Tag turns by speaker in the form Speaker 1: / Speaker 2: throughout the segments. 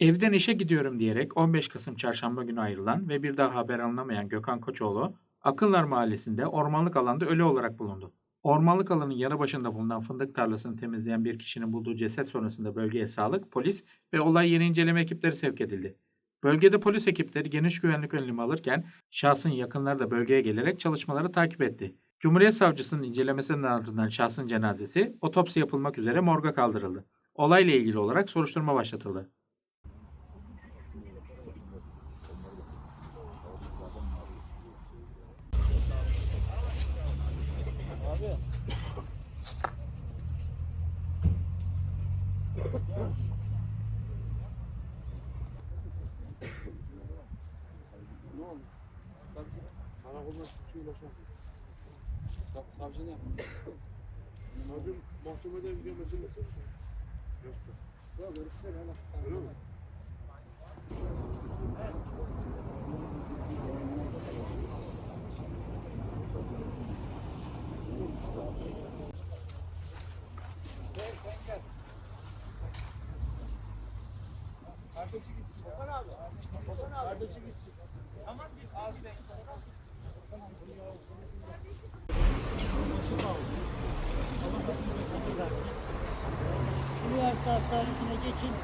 Speaker 1: Evden işe gidiyorum diyerek 15 Kasım çarşamba günü ayrılan ve bir daha haber alınamayan Gökhan Koçoğlu, Akınlar Mahallesi'nde ormanlık alanda ölü olarak bulundu. Ormanlık alanın yanı başında bulunan fındık tarlasını temizleyen bir kişinin bulduğu ceset sonrasında bölgeye sağlık, polis ve olay yeri inceleme ekipleri sevk edildi. Bölgede polis ekipleri geniş güvenlik önlemi alırken şahsın yakınları da bölgeye gelerek çalışmaları takip etti. Cumhuriyet Savcısının incelemesinin ardından şahsın cenazesi otopsi yapılmak üzere morga kaldırıldı. Olayla ilgili olarak soruşturma başlatıldı.
Speaker 2: Karakoldan suçu ulaşamıyor. Sa- savcı ne yapıyor? Savcı mahkemeden gelmesi nasıl? Yok. Yok, görüşürüz. Öyle mi? Kardeşi gitsin. Okan abi. Okan abi. Kardeşi gitsin. Tamam gitsin. Abi
Speaker 3: Üniversite hastanesine geçin.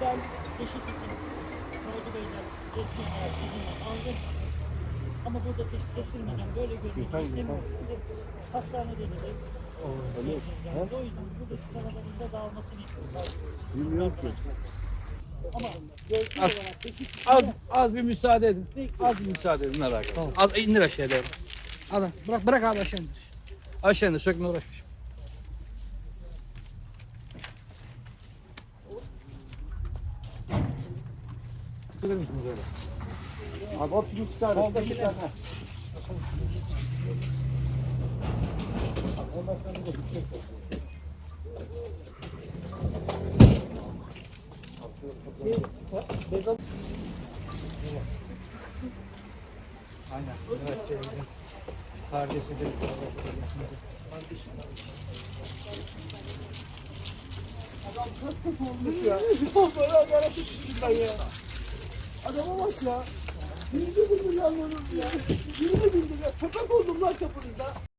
Speaker 3: Ben teşhis için Savcı Bey'den resmi olarak izinle aldım. Ama burada teşhis ettirmeden böyle görmek istemiyorum. Hastanede de de yani o yüzden burada şu kalabalığında dağılmasını istiyoruz. Bilmiyorum ki. Ama teşhis
Speaker 4: Az, az bir müsaade edin. Az bir müsaade edin arkadaşlar. Az indir aşağıya doğru. Al, bırak, bırak abi aşağı indir. Aşağı indir, sökme uğraşmış.
Speaker 2: Abi hop bir iki tane. Bir iki tane.
Speaker 4: Aynen. Evet, Kardeşi de.
Speaker 2: Adama bak ya. 20 bin lira ya. 20 bin lira. Köpek oldum lan kapınızda.